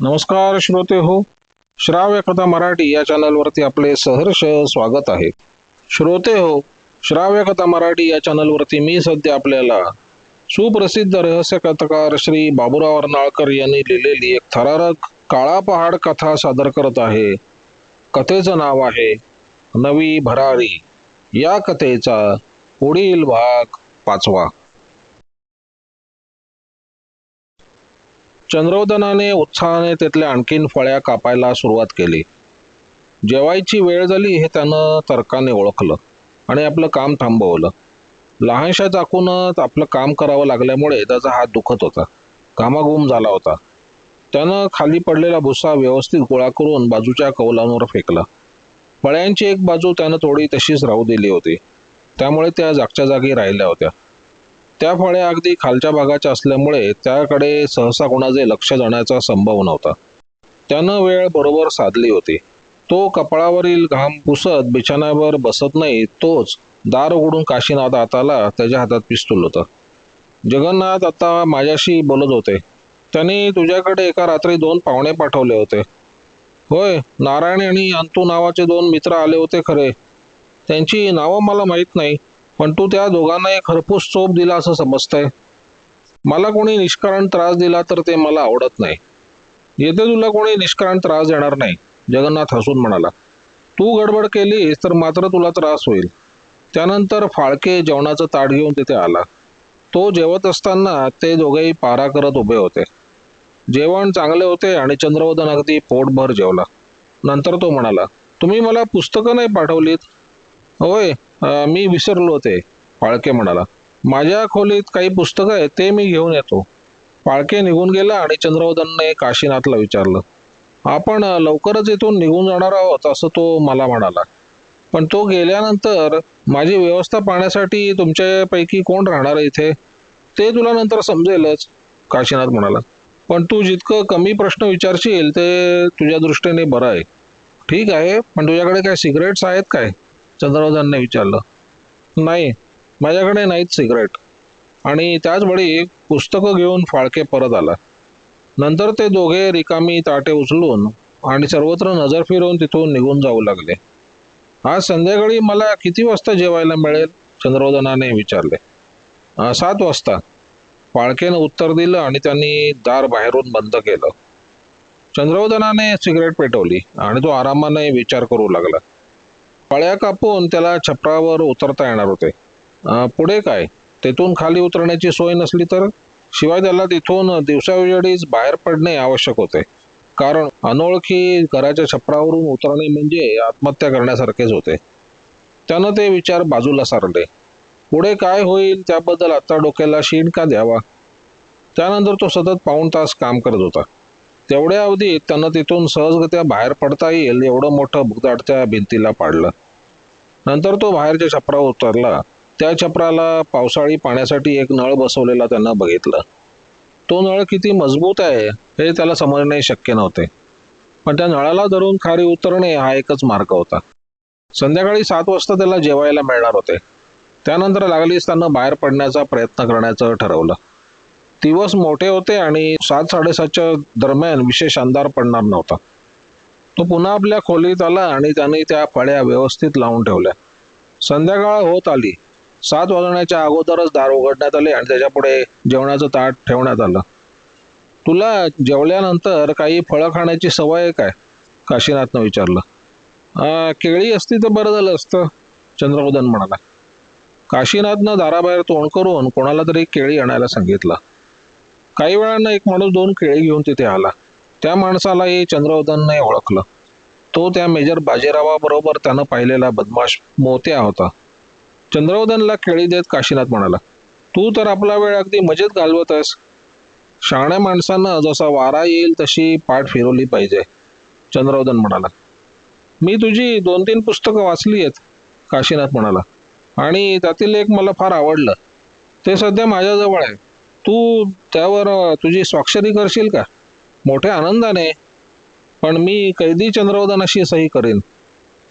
नमस्कार श्रोते हो श्राव्य कथा मराठी या चॅनलवरती आपले सहर्ष स्वागत आहे. श्रोते हो श्राव्य कथा मराठी या चॅनलवरती मी सध्या आपल्याला सुप्रसिद्ध रहस्य कथाकार श्री बाबुराव अर्नाळकर यांनी लिहिलेली एक थरारक काळा पहाड कथा सादर करत आहे. कथेचं नाव आहे नवी भरारी. या कथेचा पुढील भाग पाचवा. चंद्रवदनाने उत्साहाने तिथल्या आणखीन फळ्या कापायला सुरुवात केली. जेवायची वेळ झाली हे त्यानं तर्काने ओळखलं आणि आपलं काम थांबवलं. लहानशा चाकूनच आपलं काम करावं लागल्यामुळे त्याचा हात दुखत होता. घामाघूम झाला होता. त्यानं खाली पडलेला भुसा व्यवस्थित गोळा करून बाजूच्या कौलांवर फेकला. फळ्यांची एक बाजू त्यानं थोडी तशीच राहू दिली होती. त्यामुळे त्या जागच्या जागी राहिल्या होत्या. त्या फळ्या अगदी खालच्या भागाच्या असल्यामुळे त्याकडे सहसा कोणाचे लक्ष जाण्याचा संभव नव्हता. त्यानं वेळ बरोबर साधली होती. तो कपाळावरील घाम पुसत बिछाण्यावर बसत नाही तोच दार उघडून काशीनाथ हाताला त्याच्या हातात पिस्तूल होतं. जगन्नाथ आता माझ्याशी बोलत होते. त्यांनी तुझ्याकडे एका रात्री दोन पाहुणे पाठवले होते. होय नारायण आणि अंतू नावाचे दोन मित्र आले होते खरे. त्यांची नावं मला माहीत नाही. पण तू त्या दोघांना एक खरपूस चोप दिला असं समजतंय. मला कोणी निष्कारण त्रास दिला तर ते मला आवडत नाही. येथे तुला कोणी निष्कारण त्रास देणार नाही जगन्नाथ हसून म्हणाला. तू गडबड केलीस तर मात्र तुला त्रास होईल. त्यानंतर फाळके जेवणाचं ताट घेऊन तिथे आला. तो जेवत असताना ते दोघेही पारा करत उभे होते. जेवण चांगले होते आणि चंद्रवदन अगदी पोटभर जेवला. नंतर तो म्हणाला तुम्ही मला पुस्तकं नाही पाठवलीत? होय मी विसरलो होते फाळके म्हणाला. माझ्या खोलीत काही पुस्तकं आहेत ते मी घेऊन येतो. फाळके निघून गेला आणि चंद्रवदनने काशीनाथला विचारलं. आपण लवकरच इथून निघून जाणार आहोत असं तो मला म्हणाला. पण तो गेल्यानंतर माझी व्यवस्था पाहण्यासाठी तुमच्यापैकी कोण राहणार आहे इथे? ते तुला नंतर समजेलच काशीनाथ म्हणाला. पण तू जितकं कमी प्रश्न विचारशील ते तुझ्या दृष्टीने बरं आहे. ठीक आहे पण तुझ्याकडे काय सिगरेट्स आहेत काय? चंद्रावधानने विचारलं नाही माझ्याकडे नाहीत सिगरेट. आणि त्याचवेळी पुस्तकं घेऊन फाळके परत आला. नंतर ते दोघे रिकामी ताटे उचलून आणि सर्वत्र नजर फिरवून तिथून निघून जाऊ लागले. आज संध्याकाळी मला किती वाजता जेवायला मिळेल? चंद्रवदनाने विचारले. सात वाजता. फाळकेनं उत्तर दिलं आणि त्यांनी दार बाहेरून बंद केलं. चंद्रवदनाने सिगरेट पेटवली आणि तो आरामाने विचार करू लागला. पळ्या कापून त्याला छपरावर उतरता येणार होते. पुढे काय? तेथून खाली उतरण्याची सोय नसली तर? शिवाय त्याला तिथून दिवसावेळीच बाहेर पडणे आवश्यक होते. कारण अनोळखी घराच्या छपरावरून उतरणे म्हणजे आत्महत्या करण्यासारखेच होते. त्यानं ते विचार बाजूला सारले. पुढे काय होईल त्याबद्दल आता डोक्याला शीण का द्यावा? त्यानंतर तो सतत पाऊण तास काम करत होता. तेवढ्या अवधीत त्यांना तिथून सहजगत्या बाहेर पडता येईल एवढं मोठं भुगदाट त्या भिंतीला पाडलं. नंतर तो बाहेरच्या छपरावर उतरला. त्या छपराला पावसाळी पाण्यासाठी एक नळ बसवलेला त्यांना बघितलं. तो नळ किती मजबूत आहे हे त्याला समजणे शक्य नव्हते. पण त्या नळाला धरून खाली उतरणे हा एकच मार्ग होता. संध्याकाळी सात वाजता त्याला जेवायला मिळणार होते. त्यानंतर लागलीच त्यांना बाहेर पडण्याचा प्रयत्न करण्याचं ठरवलं. दिवस मोठे होते आणि सात साडेसातच्या दरम्यान विशेष अंधार पडणार नव्हता. तो पुन्हा आपल्या खोलीत आला आणि त्याने त्या फळ्या व्यवस्थित लावून ठेवल्या. संध्याकाळ होत आली. सात वाजण्याच्या अगोदरच दार उघडण्यात आले आणि त्याच्यापुढे जेवणाचं ताट ठेवण्यात आलं. तुला जेवल्यानंतर काही फळं खाण्याची सवय आहे काय? काशीनाथनं विचारलं. केळी असती तर बरं झालं असतं चंद्रबोधन म्हणाला. काशीनाथनं दाराबाहेर तोंड करून कोणाला तरी केळी आणायला सांगितलं. काही वेळानं एक माणूस दोन केळी घेऊन तिथे आला. त्या माणसालाही चंद्रवर्धनने ओळखलं. तो त्या मेजर बाजीरावाबरोबर त्यानं पाहिलेला बदमाश मोत्या होता. चंद्रवदनला केळी देत काशीनाथ म्हणाला तू तर आपला वेळ अगदी मजेत घालवत आहेस. शहाण्या माणसानं जसा वारा येईल तशी पाठ फिरवली पाहिजे. चंद्रवदन म्हणाला मी तुझी दोन तीन पुस्तकं वाचली आहेत. काशीनाथ म्हणाला आणि त्यातील एक मला फार आवडलं. ते सध्या माझ्याजवळ आहे. तू त्यावर तुझी स्वाक्षरी करशील का? मोठ्या आनंदाने. पण मी कैदी चंद्रवदनाशी सही करीन.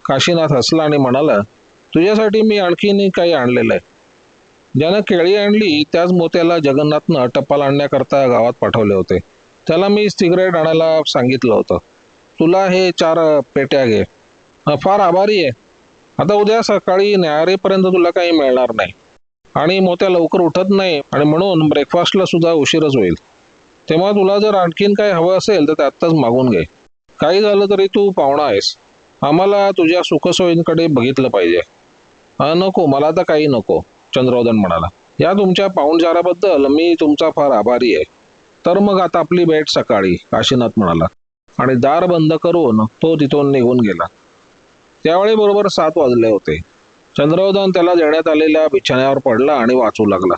काशीनाथ हसला आणि म्हणाला तुझ्यासाठी मी आणखीन काही आणलेलं आहे. ज्यानं केळी आणली त्याच मोत्याला जगन्नाथनं टपाल आणण्याकरता गावात पाठवले होते. त्याला मी सिगरेट आणायला सांगितलं होतं. तुला हे चार पेट्या घे. फार आभारी आहे. आता उद्या सकाळी न्यायारेपर्यंत तुला काही मिळणार नाही. आणि मोत्या लवकर उठत नाही. आणि म्हणून ब्रेकफास्टला सुद्धा उशीरच होईल. तेव्हा तुला जर आणखीन काही हवं असेल तर ते आत्ताच मागून घे. काही झालं तरी तू पाहुणा आहेस. आम्हाला तुझ्या सुखसोयींकडे बघितलं पाहिजे. "अ, नको मला तर काही नको चंद्रवदन म्हणाला. या तुमच्या पाहुणचाराबद्दल मी तुमचा फार आभारी आहे. तर मग आता आपली भेट सकाळी काशीनाथ म्हणाला. आणि दार बंद करून तो तिथून निघून गेला. त्यावेळी बरोबर सात वाजले होते. चंद्रवदन त्याला देण्यात आलेल्या बिछाण्यावर पडला आणि वाचू लागला.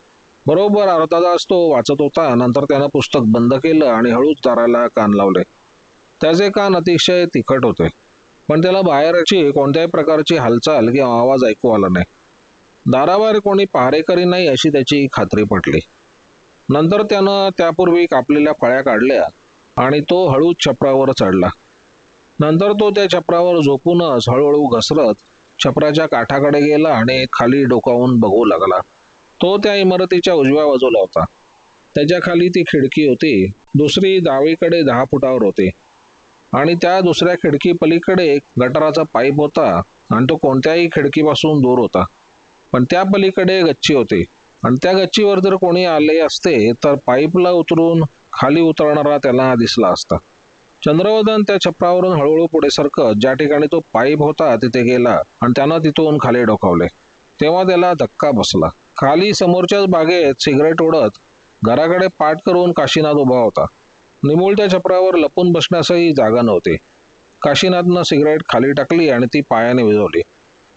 बरोबर अर्धा तास तो वाचत होता नंतर त्यानं पुस्तक बंद केलं आणि हळूच दाराला कान लावले. त्याचे कान अतिशय तिखट होते. पण त्याला बाहेरची कोणत्याही प्रकारची हालचाल किंवा आवाज ऐकू आला नाही. दाराबाहेर कोणी पहारेकरी नाही अशी त्याची खात्री पटली. नंतर त्यानं त्यापूर्वी कापलेल्या फळ्या काढल्या आणि तो हळूच छपरावर चढला. नंतर तो त्या छपरावर झोपूनच हळूहळू घसरत छपराच्या काठाकडे गेला आणि खाली डोकावून बघू लागला. तो त्या इमारतीच्या उजव्या बाजूला होता. त्याच्याखाली ती खिडकी होती. दुसरी डावीकडे दहा फुटावर होती. आणि त्या दुसऱ्या खिडकी पलीकडे एक गटाराचा पाईप होता आणि तो कोणत्याही खिडकीपासून दूर होता. पण त्या पलीकडे गच्ची होती. आणि त्या गच्चीवर जर कोणी आले असते तर पाईपला उतरून खाली उतरणारा त्याला दिसला असता. चंद्रवदन त्या छपरावरून हळूहळू पुढे सरकत ज्या ठिकाणी तो पाईप होता तिथे गेला आणि त्यानं तिथून खाली डोकावले. तेव्हा त्याला धक्का बसला. खाली समोरच्याच बागेत सिगरेट ओढत घराकडे पाठ करून काशीनाथ उभा होता. निमुळत्या छपरावर लपून बसण्यासही जागा नव्हती. काशीनाथनं सिगरेट खाली टाकली आणि ती पायाने विझवली.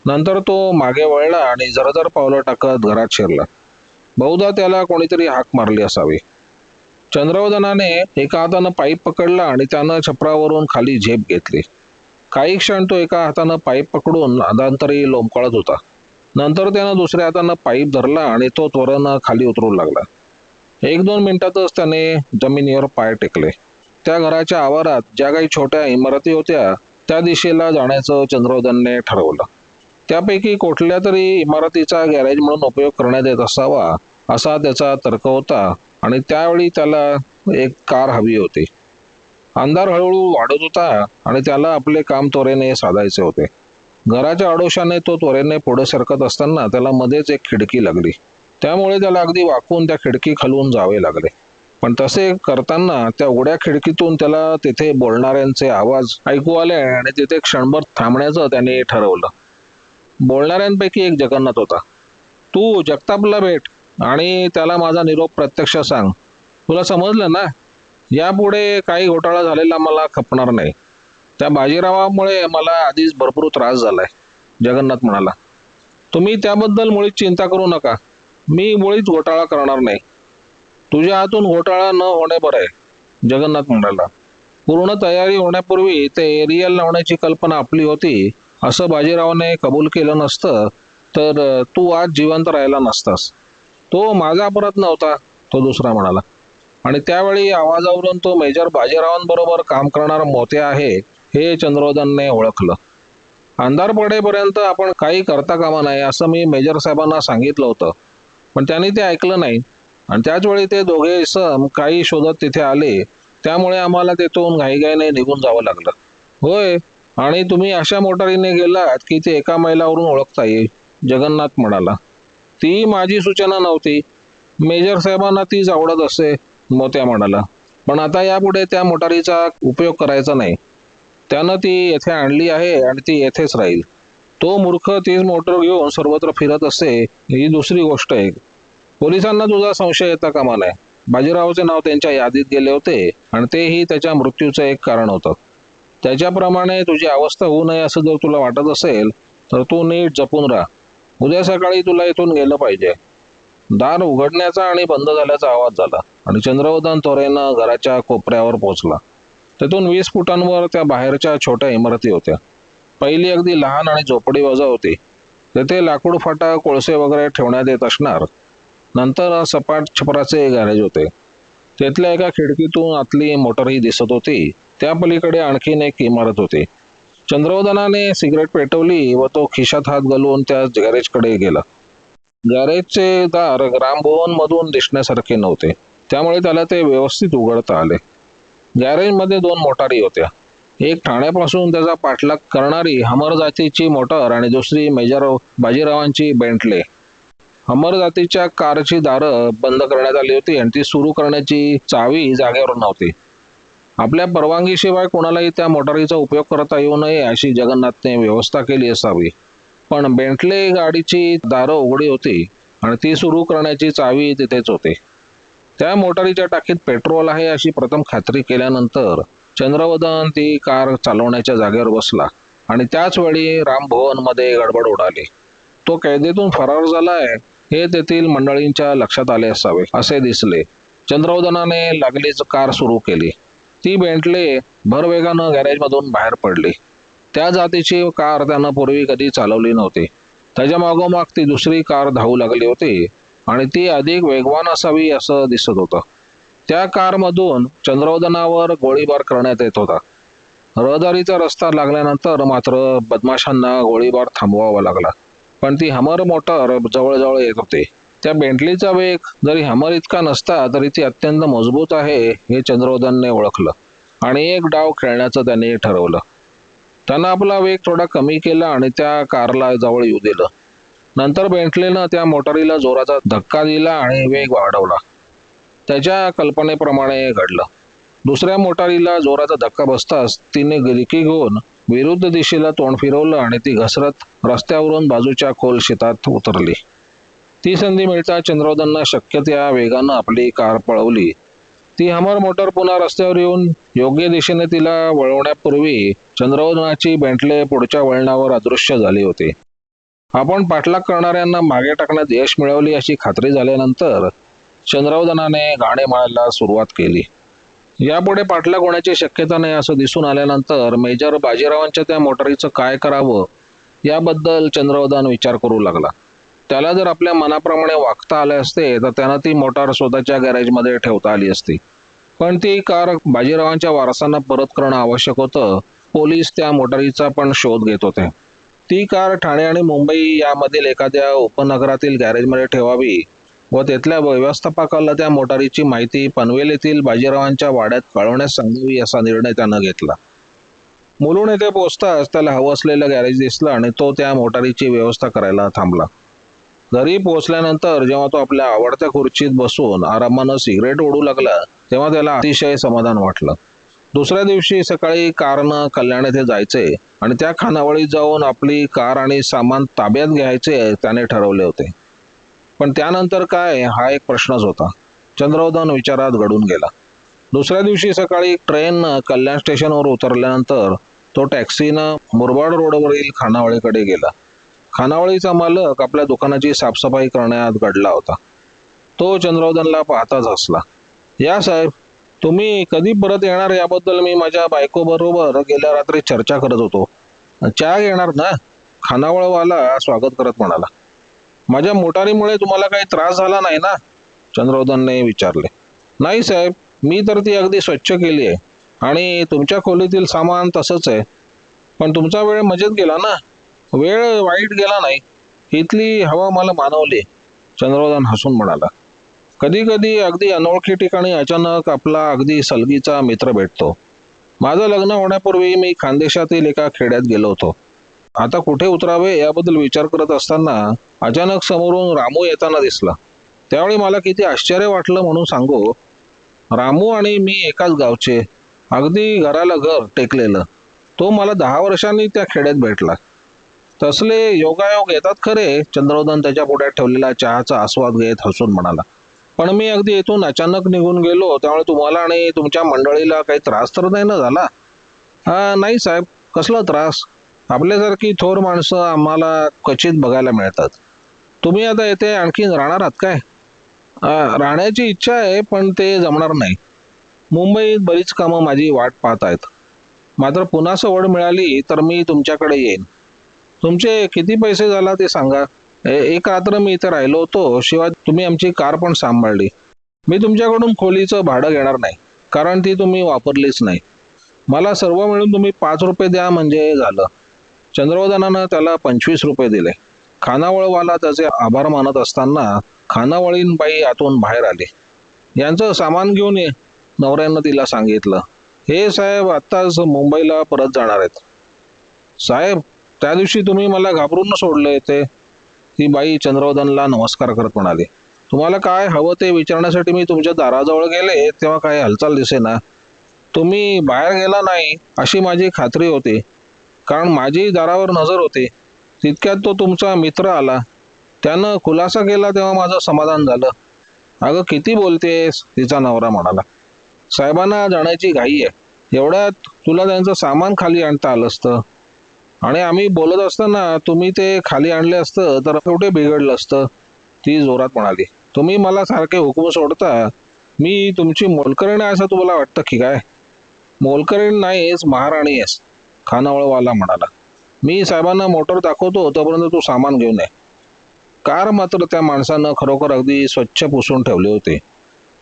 नंतर तो मागे वळला आणि जरजर पावलं टाकत घरात शिरला. बहुधा त्याला कोणीतरी हाक मारली असावी. चंद्रवदनाने एका हातानं पाईप पकडला आणि त्यानं छपरावरून खाली झेप घेतली. काही क्षण तो एका हातानं पाईप पकडून अदांतरी लोंबकळत होता. नंतर त्यानं दुसऱ्या हातानं पाईप धरला आणि तो त्वरनं खाली उतरू लागला. एक दोन मिनिटातच त्याने जमिनीवर पाय टेकले. त्या घराच्या आवारात ज्या काही छोट्या इमारती होत्या त्या दिशेला जाण्याचं चंद्रवदनने ठरवलं. त्यापैकी कुठल्या तरी इमारतीचा गॅरेज म्हणून उपयोग करण्यात येत असावा असा त्याचा तर्क होता. आणि त्यावेळी त्याला एक कार हवी होती. अंधार हळूहळू वाढत होता आणि त्याला आपले काम त्वरेने साधायचे होते. घराच्या आडोशाने तो त्वरेने पुढे सरकत असताना त्याला मध्येच एक खिडकी लागली. त्यामुळे त्याला अगदी वाकून त्या खिडकी खालून जावे लागले. पण तसे करताना त्या उघड्या खिडकीतून त्याला तिथे बोलणाऱ्यांचे आवाज ऐकू आले आणि तिथे क्षणभर थांबण्याचं त्याने ठरवलं. बोलणाऱ्यांपैकी एक जगन्नाथ होता. तू जगतापला भेट. आणि त्याला माझा निरोप प्रत्यक्ष सांग. तुला समजलं ना? यापुढे काही घोटाळा झालेला मला खपणार नाही. त्या बाजीरावामुळे मला आधीच भरपूर त्रास झालाय जगन्नाथ म्हणाला. तुम्ही त्याबद्दल मुळीच चिंता करू नका. मी मुळीच घोटाळा करणार नाही. तुझ्या हातून घोटाळा न होणे बरं आहे जगन्नाथ म्हणाला. पूर्ण तयारी होण्यापूर्वी ते एरियल लावण्याची कल्पना आपली होती. असं बाजीरावाने कबूल केलं नसतं तर तू आज जिवंत राहिला नसतास. तो माझा अपराध नव्हता तो दुसरा म्हणाला. आणि त्यावेळी आवाजावरून तो मेजर बाजीरावांबरोबर काम करणारा मोते आहे हे चंद्रोदनने ओळखलं. अंधार पडेपर्यंत आपण काही करता कामा नाही असं मी मेजर साहेबांना सांगितलं होतं. पण त्यांनी ते ऐकलं नाही. आणि त्याच वेळी ते दोघे सम काही शोधत तिथे आले त्यामुळे आम्हाला तिथून घाईघाईने निघून जावं लागलं. होय आणि तुम्ही अशा मोटारीने गेलात की ते एका मैलावरून ओळखता येईल जगन्नाथ म्हणाला. ती माझी सूचना नव्हती. मेजर साहेबांना तीच आवडत असे मोत्या म्हणाला. पण आता यापुढे त्या मोटारीचा उपयोग करायचा नाही. त्यानं ती येथे आणली आहे आणि ती येथेच राहील. तो मूर्ख तीच मोटर घेऊन सर्वत्र फिरत असे ही दुसरी गोष्ट आहे. पोलिसांना तुझा संशय येता कामा नाही बाजीरावचे नाव त्यांच्या यादीत गेले होते आणि तेही त्याच्या मृत्यूचं एक कारण होतं. त्याच्याप्रमाणे तुझी अवस्था होऊ नये असं जर तुला वाटत असेल तर तू नीट जपून राहा. उद्या सकाळी तुला इथून गेलं पाहिजे. दार उघडण्याचा आणि बंद झाल्याचा आवाज झाला आणि चंद्रवदन तोरेनं घराच्या कोपऱ्यावर पोहोचला. तिथून वीस फुटांवर त्या बाहेरच्या छोट्या इमारती होत्या. पहिली अगदी लहान आणि झोपडी वजा होती. तेथे लाकूड फाटा कोळसे वगैरे ठेवण्यात येत असणार. नंतर सपाट छपराचे गॅरेज होते. तिथल्या एका खिडकीतून आतली मोटरही दिसत होती. त्या पलीकडे आणखीन एक इमारत होती. चंद्रवदनाने सिगरेट पेटवली व तो खिशात हात घालून त्या गॅरेजकडे गेला. गॅरेजचे दार ग्रामभवन मधून दिसण्यासारखे नव्हते. त्यामुळे त्याला ते व्यवस्थित उघडता आले. गॅरेजमध्ये दोन मोटारी होत्या. एक ठाण्यापासून त्याचा पाठलाग करणारी हमर जातीची मोटार आणि दुसरी मेजर बाजीरावांची बेंटले हमर जातीच्या कारची दारं बंद करण्यात आली होती आणि ती सुरू करण्याची चावी जागेवर नव्हती. आपल्या परवानगीशिवाय कोणालाही त्या मोटारीचा उपयोग करता येऊ नये अशी जगन्नाथने व्यवस्था केली असावी. पण बेंटले गाडीची दारं उघडी होती आणि ती सुरू करण्याची चावी तिथेच होते. त्या मोटारीच्या टाकीत पेट्रोल आहे अशी प्रथम खात्री केल्यानंतर चंद्रवदन ती कार चालवण्याच्या जागेवर बसला आणि त्याच वेळी रामभवनमध्ये गडबड उडाली. तो कैदेतून फरार झालाय हे तेथील मंडळींच्या लक्षात आले असावे असे दिसले. चंद्रवदनाने लागलीच कार सुरू केली. ती बेंटले भरवेगानं गॅरेजमधून बाहेर पडली. त्या जातीची कार त्यानं पूर्वी कधी चालवली नव्हती. त्याच्या मागोमाग ती दुसरी कार धावू लागली होती आणि ती अधिक वेगवान असावी असं दिसत होतं. त्या कारमधून चंद्रोदनावर गोळीबार करण्यात येत होता. रहदारीचा रस्ता लागल्यानंतर मात्र बदमाशांना गोळीबार थांबवावा लागला. पण ती हमर मोटार जवळजवळ येत होती. त्या बेंटलीचा वेग जरी हमर इतका नसता तरी ती अत्यंत मजबूत आहे हे चंद्रोदनने ओळखलं. आणि एक डाव खेळण्याचं त्याने ठरवलं. त्यानं आपला वेग थोडा कमी केला आणि त्या कारला जवळ येऊ दिलं. नंतर बेंटलीनं त्या मोटारीला जोराचा धक्का दिला आणि वेग वाढवला. त्याच्या कल्पनेप्रमाणे घडलं. दुसऱ्या मोटारीला जोराचा धक्का बसताच तिने गिरकी घेऊन विरुद्ध दिशेला तोंड फिरवलं आणि ती घसरत रस्त्यावरून बाजूच्या खोल शेतात उतरली. ती संधी मिळता चंद्रोदननं शक्य त्या वेगानं आपली कार पळवली. ती हमर मोटर पुन्हा रस्त्यावर येऊन योग्य दिशेने तिला वळवण्यापूर्वी चंद्रवदनाची बेंटले पुढच्या वळणावर अदृश्य झाली होती. आपण पाठलाग करणाऱ्यांना मागे टाकण्यात यश मिळवली अशी खात्री झाल्यानंतर चंद्रवदनाने गाणे म्हणायला सुरुवात केली. यापुढे पाठलाग होण्याची शक्यता नाही असं दिसून आल्यानंतर मेजर बाजीरावांच्या त्या मोटारीचं काय करावं याबद्दल चंद्रवदन विचार करू लागला. त्याला जर आपल्या मनाप्रमाणे वागता आले असते तर त्यानं ती मोटार स्वतःच्या गॅरेजमध्ये ठेवता आली असती. पण ती कार बाजीरावांच्या वारसांना परत करणं आवश्यक होतं. पोलीस त्या मोटारीचा पण शोध घेत होते. ती कार ठाणे आणि मुंबई यामधील एखाद्या उपनगरातील गॅरेजमध्ये ठेवावी व तिथल्या व्यवस्थापकाला त्या मोटारीची माहिती पनवेल येथील बाजीरावांच्या वाड्यात कळवण्यास सांगावी असा निर्णय त्यानं घेतला. मुलून येथे पोहोचताच त्याला हवं असलेलं गॅरेज दिसलं आणि तो त्या मोटारीची व्यवस्था करायला थांबला. घरी पोहोचल्यानंतर जेव्हा तो आपल्या आवडत्या खुर्चीत बसून आरामानं सिगरेट ओढू लागला तेव्हा त्याला अतिशय समाधान वाटलं. दुसऱ्या दिवशी सकाळी कारनं कल्याण येथे जायचे आणि त्या खानावळीत जाऊन आपली कार आणि सामान ताब्यात घ्यायचे त्याने ठरवले होते. पण त्यानंतर काय हा एक प्रश्नच होता. चंद्रवदन विचारात घडून गेला. दुसऱ्या दिवशी सकाळी ट्रेन कल्याण स्टेशनवर उतरल्यानंतर तो टॅक्सीनं मुरबाड रोडवरील खानावळीकडे गेला. खानावळीचा मालक आपल्या दुकानाची साफसफाई करण्यात घडला होता. तो चंद्रवदनला पाहताच हसला. या साहेब तुम्ही कधी परत येणार याबद्दल मी माझ्या बायकोबरोबर गेल्या रात्री चर्चा करत होतो. चहा घेणार ना? खानावळवाला स्वागत करत म्हणाला. माझ्या मोटारीमुळे तुम्हाला काही त्रास झाला नाही ना? चंद्रवदनने विचारले. नाही साहेब मी तर ती अगदी स्वच्छ केली आहे आणि तुमच्या खोलीतील सामान तसंच आहे. पण तुमचा वेळ मजेत गेला ना? वेळ वाईट गेला नाही. इथली हवा मला मानवली. चंद्रवदन हसून म्हणाला कधी कधी अगदी अनोळखी ठिकाणी अचानक आपला अगदी सलगीचा मित्र भेटतो. माझं लग्न होण्यापूर्वी मी खानदेशातील एका खेड्यात गेलो होतो. आता कुठे उतरावे याबद्दल विचार करत असताना अचानक समोरून रामू येताना दिसला. त्यावेळी मला किती आश्चर्य वाटलं म्हणून सांगू रामू आणि मी एकाच गावचे. अगदी घराला घर टेकलेलं. तो मला दहा वर्षांनी त्या खेड्यात भेटला. तसले योगायोग येतात खरे. चंद्रोदन त्याच्या पुढ्यात ठेवलेला चहाचा आस्वाद घेत हसून म्हणाला पण मी अगदी इथून अचानक निघून गेलो त्यामुळे तुम्हाला आणि तुमच्या मंडळीला काही त्रास तर नाही ना झाला? हा नाही साहेब. कसला त्रास? आपल्यासारखी थोर माणसं आम्हाला क्वचित बघायला मिळतात. तुम्ही आता येथे आणखीन राहणार आहात काय? राहण्याची इच्छा आहे पण ते जमणार नाही. मुंबईत बरीच कामं माझी वाट पाहत आहेत. मात्र पुन्हा सवड मिळाली तर मी तुमच्याकडे येईन. तुमचे किती पैसे झाला ते सांगा. एक रात्र मी इथे राहिलो होतो शिवाय तुम्ही आमची कार पण सांभाळली. मी तुमच्याकडून खोलीचं भाडं घेणार नाही कारण ती तुम्ही वापरलीच नाही. मला सर्व मिळून तुम्ही पाच रुपये द्या म्हणजे झालं. चंद्रवदनानं त्याला पंचवीस रुपये दिले. खानावळवाला त्याचे आभार मानत असताना खानावळींबाई आतून बाहेर आली. यांचं सामान घेऊन ये नवऱ्यानं तिला सांगितलं. हे साहेब आत्ताच मुंबईला परत जाणार आहेत. साहेब त्या दिवशी तुम्ही मला घाबरून सोडले ते. ती बाई चंद्रवदनला नमस्कार करत म्हणाली. तुम्हाला काय हवं ते विचारण्यासाठी मी तुमच्या दाराजवळ गेले तेव्हा काय हालचाल दिसेना. तुम्ही बाहेर गेला नाही अशी माझी खात्री होती. कारण माझी दारावर नजर होती. तितक्यात तो तुमचा मित्र आला. त्यानं खुलासा केला तेव्हा माझं समाधान झालं. अगं किती बोलतेस? तिचा नवरा म्हणाला. साहेबांना जाण्याची घाई आहे. एवढ्यात तुला त्यांचं सामान खाली आणता आलं असतं. आणि आम्ही बोलत असताना तुम्ही ते खाली आणले असतं तर कुठे बिघडलं असतं. ती जोरात म्हणाली तुम्ही मला सारखे हुकूम सोडता मी तुमची मोलकरीण आहे असं तुम्हाला वाटतं की काय? मोलकरीण नाहीस महाराणी आहेस खानावळवाला म्हणाला. मी साहेबांना मोटर दाखवतो तोपर्यंत तू सामान घेऊन ये. कार मात्र त्या माणसानं खरोखर अगदी स्वच्छ पुसून ठेवले होते.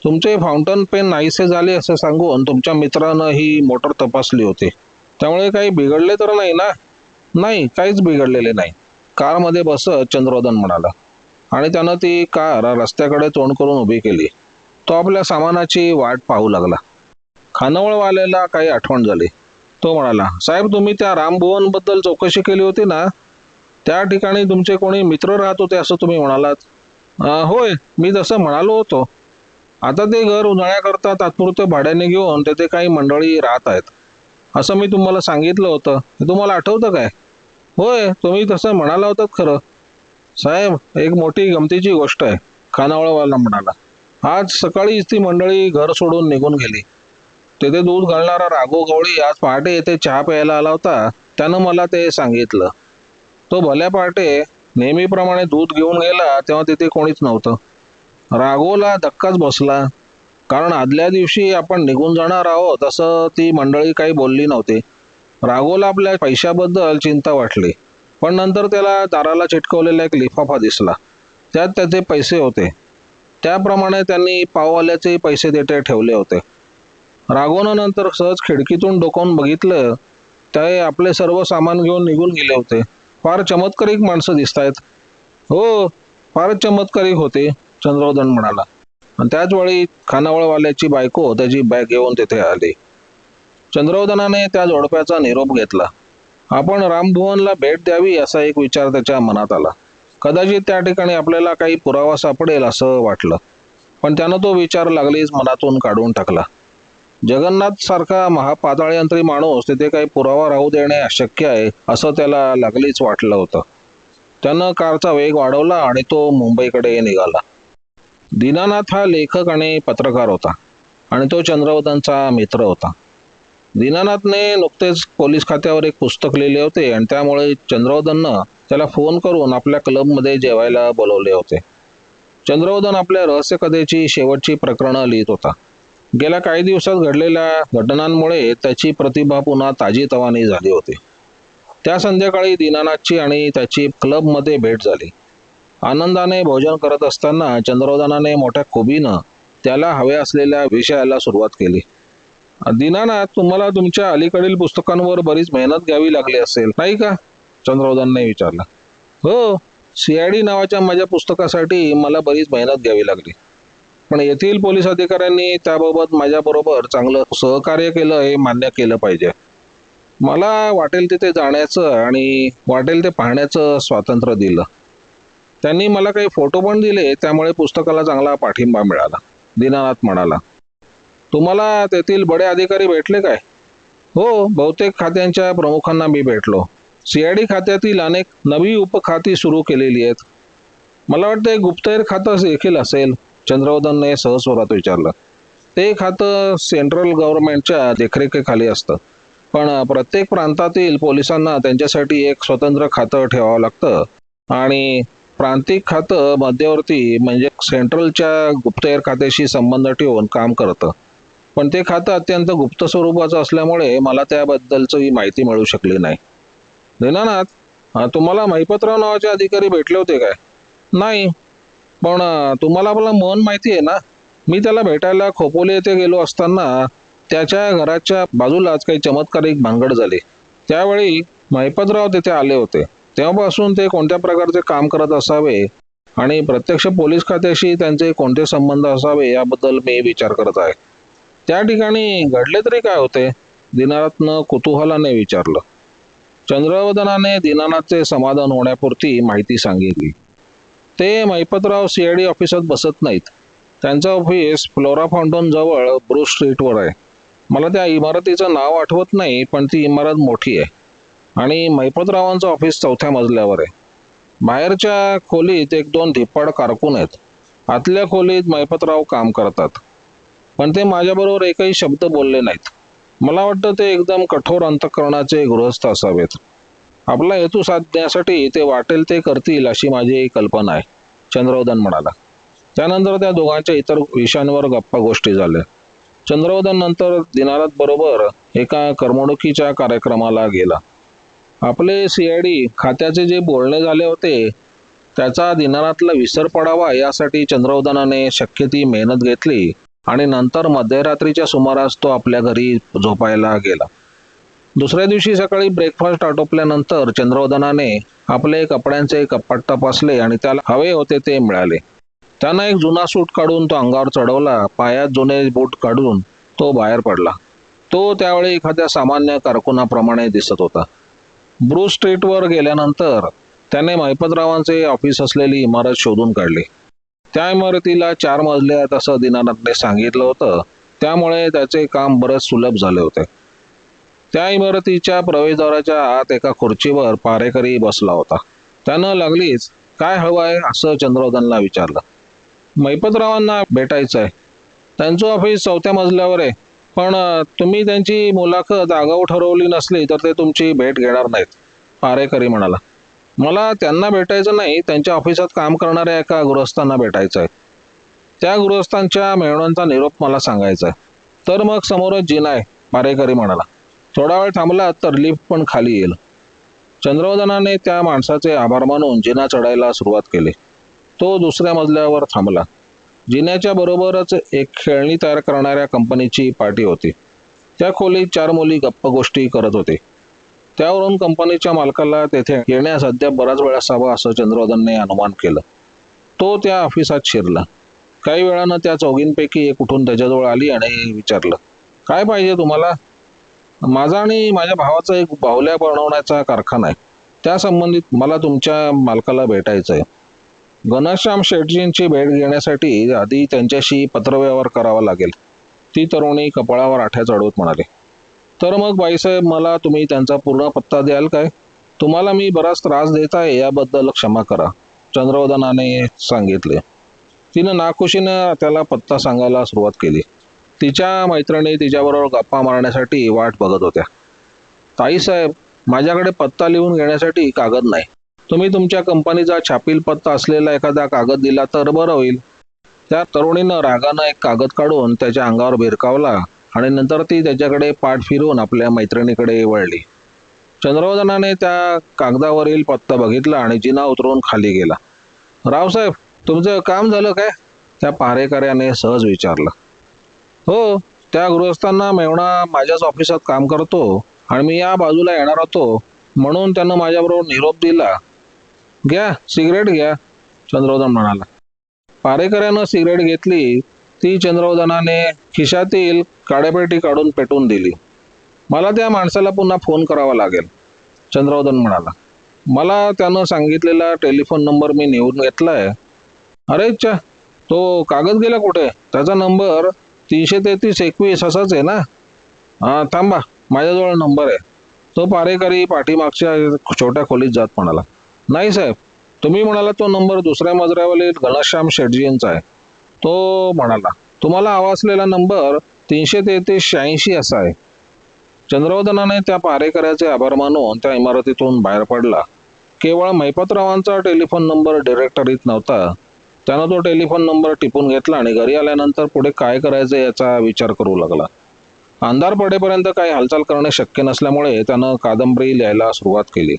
तुमचे फाउंटन पेन नाहीसे झाले असं सांगून तुमच्या मित्रानं ही मोटर तपासली होती. त्यामुळे काही बिघडले तर नाही ना? नाही काहीच बिघडलेले नाही. कारमध्ये बसत चंद्रोदन म्हणाला. आणि त्यानं ती कार रस्त्याकडे तोंड करून उभी केली. तो आपल्या सामानाची वाट पाहू लागला. खानवळवाल्याला काही आठवण झाली. तो म्हणाला साहेब तुम्ही त्या रामभुवनबद्दल चौकशी केली होती ना? त्या ठिकाणी तुमचे कोणी मित्र राहत होते असं तुम्ही म्हणालात? होय मी तसं म्हणालो होतो. आता ते घर उन्हाळ्याकरता तात्पुरते भाड्याने घेऊन तेथे काही मंडळी राहत आहेत. असं मी तुम्हाला सांगितलं होतं. तुम्हाला आठवतं काय? होय तुम्ही तसं म्हणाला होतात खरं. साहेब एक मोठी गमतीची गोष्ट आहे. खानावळवाला म्हणाला. आज सकाळीच ती मंडळी घर सोडून निघून गेली. तेथे दूध घालणारा राघो गवळी आज पहाटे येथे चहा प्यायला आला होता. त्यानं मला ते सांगितलं. तो भल्या पहाटे नेहमीप्रमाणे दूध घेऊन गेला तेव्हा तिथे कोणीच नव्हतं. राघोला धक्काच बसला. कारण आदल्या दिवशी आपण निघून जाणार आहोत असं ती मंडळी काही बोलली नव्हती. राघोला आपल्या पैशाबद्दल चिंता वाटली पण नंतर त्याला दाराला चिटकवलेला एक लिफाफा दिसला. त्यात त्याचे पैसे होते. त्याप्रमाणे त्यांनी पाववाल्याचे पैसे देते ठेवले होते. राघोनं नंतर सहज खिडकीतून डोकावून बघितलं ते आपले सर्व सामान घेऊन निघून गेले होते. फार चमत्कारिक माणसं दिसत आहेत हो फारच चमत्कारिक होते चंद्रोदन म्हणाला. आणि त्याच वेळी खानावळवाल्याची बायको त्याची बॅग घेऊन तिथे आली. चंद्रवदनाने त्या जोडप्याचा निरोप घेतला. आपण रामभुवनला भेट द्यावी असा एक विचार त्याच्या मनात आला. कदाचित त्या ठिकाणी आपल्याला काही पुरावा सापडेल असं वाटलं. पण त्यानं तो विचार लागलीच मनातून काढून टाकला. जगन्नाथ सारखा महापाताळयंत्री माणूस तिथे काही पुरावा राहू देणे अशक्य आहे असं त्याला लागलीच वाटलं होतं. त्यानं कारचा वेग वाढवला आणि तो मुंबईकडे निघाला. दीनानाथ हा लेखक आणि पत्रकार होता आणि तो चंद्रवदनचा मित्र होता. दीनानाथने नुकतेच पोलीस खात्यावर एक पुस्तक लिहिले होते आणि त्यामुळे चंद्रवदननं त्याला फोन करून आपल्या क्लबमध्ये जेवायला बोलवले होते. चंद्रवदन आपल्या रहस्यकथेची शेवटची प्रकरणं लिहित होता. गेल्या काही दिवसात घडलेल्या घटनांमुळे त्याची प्रतिभा पुन्हा ताजीतवानी झाली होती. त्या संध्याकाळी दीनानाथची आणि त्याची क्लबमध्ये भेट झाली. आनंदाने भोजन करत असताना चंद्रोदनाने मोठ्या खुबीनं त्याला हव्या असलेल्या विषयाला सुरुवात केली. दिनानाथ तुम्हाला तुमच्या अलीकडील पुस्तकांवर बरीच मेहनत घ्यावी लागली असेल नाही का? चंद्रोदनने विचारलं. हो सीआयडी नावाच्या माझ्या पुस्तकासाठी मला बरीच मेहनत घ्यावी लागली. पण येथील पोलीस अधिकाऱ्यांनी त्याबाबत माझ्याबरोबर चांगलं सहकार्य केलं हे मान्य केलं पाहिजे. मला वाटेल तिथे जाण्याचं आणि वाटेल ते पाहण्याचं स्वातंत्र्य दिलं. त्यांनी मला काही फोटो पण दिले त्यामुळे पुस्तकाला चांगला पाठिंबा मिळाला. दीनानाथ म्हणाला तुम्हाला तेथील बडे अधिकारी भेटले काय? हो बहुतेक खात्यांच्या प्रमुखांना मी भेटलो. सीआयडी खात्यातील अनेक नवी उपखाती सुरू केलेली आहेत. मला वाटतं गुप्तहेर खातं देखील असेल. चंद्रवदनने सहस्वरात विचारलं. ते खातं सेंट्रल गव्हर्नमेंटच्या देखरेखीखाली असतं. पण प्रत्येक प्रांतातील पोलिसांना त्यांच्यासाठी एक स्वतंत्र खातं ठेवावं लागतं आणि प्रांतिक खातं मध्यवर्ती म्हणजे सेंट्रलच्या गुप्तहेर खात्याशी संबंध ठेवून काम करतं. पण ते खातं अत्यंत गुप्त स्वरूपाचं असल्यामुळे मला त्याबद्दलची माहिती मिळू शकली नाही. दिनानाथ तुम्हाला महिपतराव नावाचे अधिकारी भेटले होते काय? नाही. पण तुम्हाला आपलं मन माहिती आहे ना? मी त्याला भेटायला खोपोली येथे गेलो असताना त्याच्या घराच्या बाजूलाच काही चमत्कारिक भांगड झाली. त्यावेळी महिपतराव तिथे आले होते. तेव्हापासून ते कोणत्या प्रकारचे काम करत असावे आणि प्रत्यक्ष पोलीस खात्याशी त्यांचे कोणते संबंध असावे याबद्दल मी विचार करत आहे. त्या ठिकाणी घडले तरी काय होते? दिनानाथनं कुतूहलाने विचारलं. चंद्रवदनाने दिनानाथचे समाधान होण्यापुरती माहिती सांगितली. ते मैपतराव सी आय डी ऑफिसात बसत नाहीत. त्यांचं ऑफिस फ्लोरा फाउंटन जवळ ब्रू स्ट्रीटवर आहे. मला त्या इमारतीचं नाव आठवत नाही पण ती इमारत मोठी आहे. आणि मैपतरावांचं ऑफिस चौथ्या मजल्यावर आहे. बाहेरच्या खोलीत एक दोन धिप्पाड कारकून आहेत. आतल्या खोलीत मैपतराव काम करतात. पण ते माझ्याबरोबर एकही शब्द बोलले नाहीत. मला वाटतं ते एकदम कठोर अंतकरणाचे गृहस्थ असावेत. आपला हेतू साधण्यासाठी ते वाटेल ते करतील अशी माझी कल्पना आहे चंद्रवदन म्हणाला. त्यानंतर त्या दोघांच्या इतर विषयांवर गप्पा गोष्टी झाल्या. चंद्रवदन नंतर दिनारात बरोबर एका करमणुकीच्या कार्यक्रमाला गेला. आपले सी खात्याचे जे बोलणे झाले होते त्याचा दिनारातला विसर पडावा यासाठी चंद्रवदनाने शक्य ती मेहनत घेतली आणि नंतर मध्यरात्रीच्या सुमारास तो आपल्या घरी झोपायला गेला. दुसऱ्या दिवशी सकाळी ब्रेकफास्ट आटोपल्यानंतर चंद्रवदनाने आपले कपड्यांचे कपाट तपासले आणि त्याला हवे होते ते मिळाले. त्यानं एक जुना सूट काढून तो अंगावर चढवला पायात जुने बूट काढून तो बाहेर पडला. तो त्यावेळी एखाद्या सामान्य कारकुनाप्रमाणे दिसत होता. ब्रू स्ट्रीटवर गेल्यानंतर त्याने महिपतरावांचे ऑफिस असलेली इमारत शोधून काढली. त्या इमारतीला चार मजले आहेत असं दिनानाथने सांगितलं होतं. त्यामुळे त्याचे काम बरंच सुलभ झाले होते. त्या इमारतीच्या प्रवेशद्वाराच्या आत एका खुर्चीवर पारेकरी बसला होता. त्यानं लागलीच काय हवं आहे? असं चंद्रोधनला विचारलं. मैपतरावांना भेटायचं आहे त्यांचं ऑफिस चौथ्या मजल्यावर आहे. पण तुम्ही त्यांची मुलाखत आगाऊ ठरवली नसली तर ते तुमची भेट घेणार नाहीत. पारेकरी म्हणाला. मला त्यांना भेटायचं नाही त्यांच्या ऑफिसात काम करणाऱ्या एका गृहस्थांना भेटायचं आहे त्या गृहस्थांच्या मेहण्यांचा निरोप मला सांगायचा आहे तर मग समोरच जिना आहे पारेकरी म्हणाला. थोडा वेळ थांबला तर लिफ्ट पण खाली येईल. चंद्रवदनाने त्या माणसाचे आभार मानून जिना चढायला सुरुवात केली. तो दुसऱ्या मजल्यावर थांबला. जिन्याच्या बरोबरच एक खेळणी तयार करणाऱ्या कंपनीची पार्टी होती. त्या खोलीत चार मुली गप्प गोष्टी करत होते. त्यावरून कंपनीच्या मालकाला तेथे येण्यास अद्याप बराच वेळ असावा असं चंद्रवदनने अनुमान केलं. तो त्या ऑफिसात शिरला. काही वेळानं त्या चौघींपैकी एक उठून त्याच्याजवळ आली आणि विचारलं काय पाहिजे तुम्हाला? माझा आणि माझ्या भावाचा एक बाहुल्या बनवण्याचा कारखाना आहे. त्यासंबंधित मला तुमच्या मालकाला भेटायचं आहे घनश्याम शेटजींची भेट घेण्यासाठी आधी त्यांच्याशी पत्रव्यवहार करावा लागेल. ती तरुणी कपाळावर आठ्या चढवत म्हणाली तर मग बाईसाहेब मला तुम्ही त्यांचा पूर्ण पत्ता द्याल काय? तुम्हाला मी बराच त्रास देत आहे याबद्दल क्षमा करा चंद्रवदनाने सांगितले. तिनं नाखुशीनं त्याला पत्ता सांगायला सुरुवात केली. तिच्या मैत्रिणी तिच्याबरोबर गप्पा मारण्यासाठी वाट बघत होत्या. ताईसाहेब माझ्याकडे पत्ता लिहून घेण्यासाठी कागद नाही. तुम्ही तुमच्या कंपनीचा छापील पत्ता असलेला एखादा कागद दिला तर बरं होईल. त्या तरुणीनं रागानं एक कागद काढून त्याच्या अंगावर भिरकावला आणि नंतर ती त्याच्याकडे पाठ फिरवून आपल्या मैत्रिणीकडे वळली. चंद्रवदनाने त्या कागदावरील पत्ता बघितला आणि जिना उतरून खाली गेला. रावसाहेब तुमचं काम झालं काय? त्या पारेकऱ्याने सहज विचारलं. हो त्या गृहस्थांना मेवणा माझ्याच ऑफिसात काम करतो आणि मी या बाजूला येणार होतो म्हणून त्यानं माझ्याबरोबर निरोप दिला. घ्या सिगरेट घ्या चंद्रवदन म्हणाला. पारेकऱ्यानं सिगरेट घेतली ती चंद्रवदनाने खिशातील काड्यापेटी काढून पेटून दिली. मला त्या माणसाला पुन्हा फोन करावा लागेल चंद्रवदन म्हणाला. मला त्यानं सांगितलेला टेलिफोन नंबर मी निवडून घेतलाय. अरे चा तो कागद गेला कुठे? त्याचा नंबर तीनशे तेहतीस एकवीस असाच आहे ना? हां थांबा माझ्याजवळ नंबर आहे. तो पारेकरी पाठीमागच्या छोट्या खोलीत जात म्हणाला. नाही साहेब. तुम्ही म्हणाला तो नंबर दुसऱ्या मजऱ्यावरील घनश्याम शेटजींचा आहे. तो म्हणाला तुम्हाला हवा असलेला नंबर तीनशे तेहतीस शहाऐंशी असा आहे. चंद्रवदनाने त्या पारेकऱ्याचे आभार मानून त्या इमारतीतून बाहेर पडला. केवळ मैपतरावांचा टेलिफोन नंबर डिरेक्टरीत नव्हता. त्यानं तो टेलिफोन नंबर टिपून घेतला आणि घरी आल्यानंतर पुढे काय करायचं याचा विचार करू लागला. अंधार पडेपर्यंत काही हालचाल करणे शक्य नसल्यामुळे त्यानं कादंबरी लिहायला सुरुवात केली.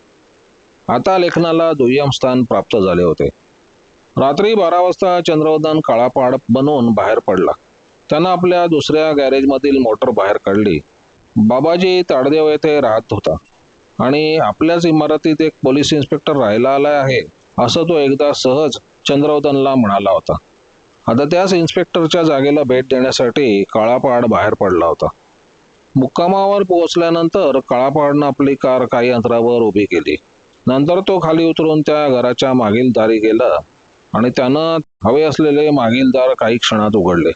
आता लेखनाला दुय्यम स्थान प्राप्त झाले होते. रात्री बारा वाजता चंद्रवदन काळापाड बनवून बाहेर पडला. त्यानं आपल्या दुसऱ्या गॅरेजमधील मोटर बाहेर काढली. बाबाजी ताडदेव येथे राहत होता. आणि आपल्याच इमारतीत एक पोलीस इन्स्पेक्टर राहायला आला आहे असं तो एकदा सहज चंद्रवदनला म्हणाला होता. आता त्याच इन्स्पेक्टरच्या जागेला भेट देण्यासाठी काळापाड बाहेर पडला होता. मुक्कामावर पोहोचल्यानंतर काळापाडनं आपली कार काही अंतरावर उभी केली. नंतर तो खाली उतरून त्या घराच्या मागील दारी गेला आणि त्यानं हवे असलेले मागील दार काही क्षणात उघडले.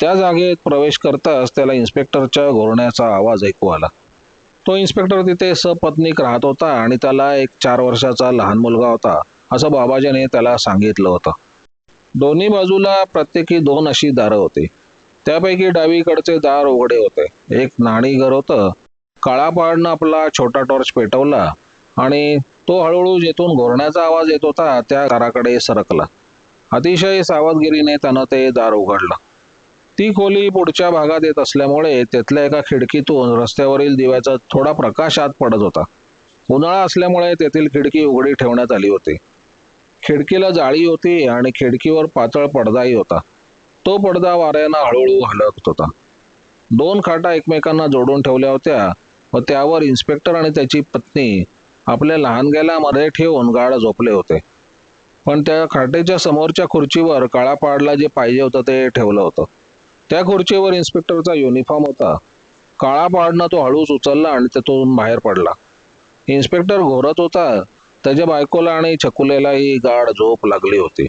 त्या जागेत प्रवेश करताच त्याला इन्स्पेक्टरच्या घोरण्याचा आवाज ऐकू आला. तो इन्स्पेक्टर तिथे सपत्नीक राहत होता आणि त्याला एक चार वर्षाचा लहान मुलगा होता असं बाबाजीने त्याला सांगितलं होतं. दोन्ही बाजूला प्रत्येकी दोन अशी दारं होती. त्यापैकी डावीकडचे दार उघडे होते. एक नाणी घर होतं. काळापहाडनं आपला छोटा टॉर्च पेटवला आणि तो हळूहळू जेथून घोरण्याचा आवाज येत होता त्या दाराकडे सरकला. अतिशय सावधगिरीने त्यानं ते दार उघडलं. ती खोली पुढच्या भागात येत असल्यामुळे तेथल्या एका खिडकीतून रस्त्यावरील दिव्याचा थोडा प्रकाश आत पडत होता. उन्हाळा असल्यामुळे तेथील खिडकी उघडी ठेवण्यात आली होती. खिडकीला जाळी होती आणि खिडकीवर पातळ पडदाही होता. तो पडदा वाऱ्यानं हळूहळू हलत होता. दोन खाटा एकमेकांना जोडून ठेवल्या होत्या व त्यावर इन्स्पेक्टर आणि त्याची पत्नी आपल्या लहानग्याला मध्ये ठेवून गाढ झोपले होते. पण त्या खाटेच्या समोरच्या खुर्चीवर काळा पाडला जे पाहिजे होतं ते ठेवलं होतं. त्या खुर्चीवर इन्स्पेक्टरचा युनिफॉर्म होता. काळा पाडनं तो हळूच उचलला आणि त्यातून बाहेर पडला. इन्स्पेक्टर घोरत होता. त्याच्या बायकोला आणि छकुलेलाही गाढ झोप लागली होती.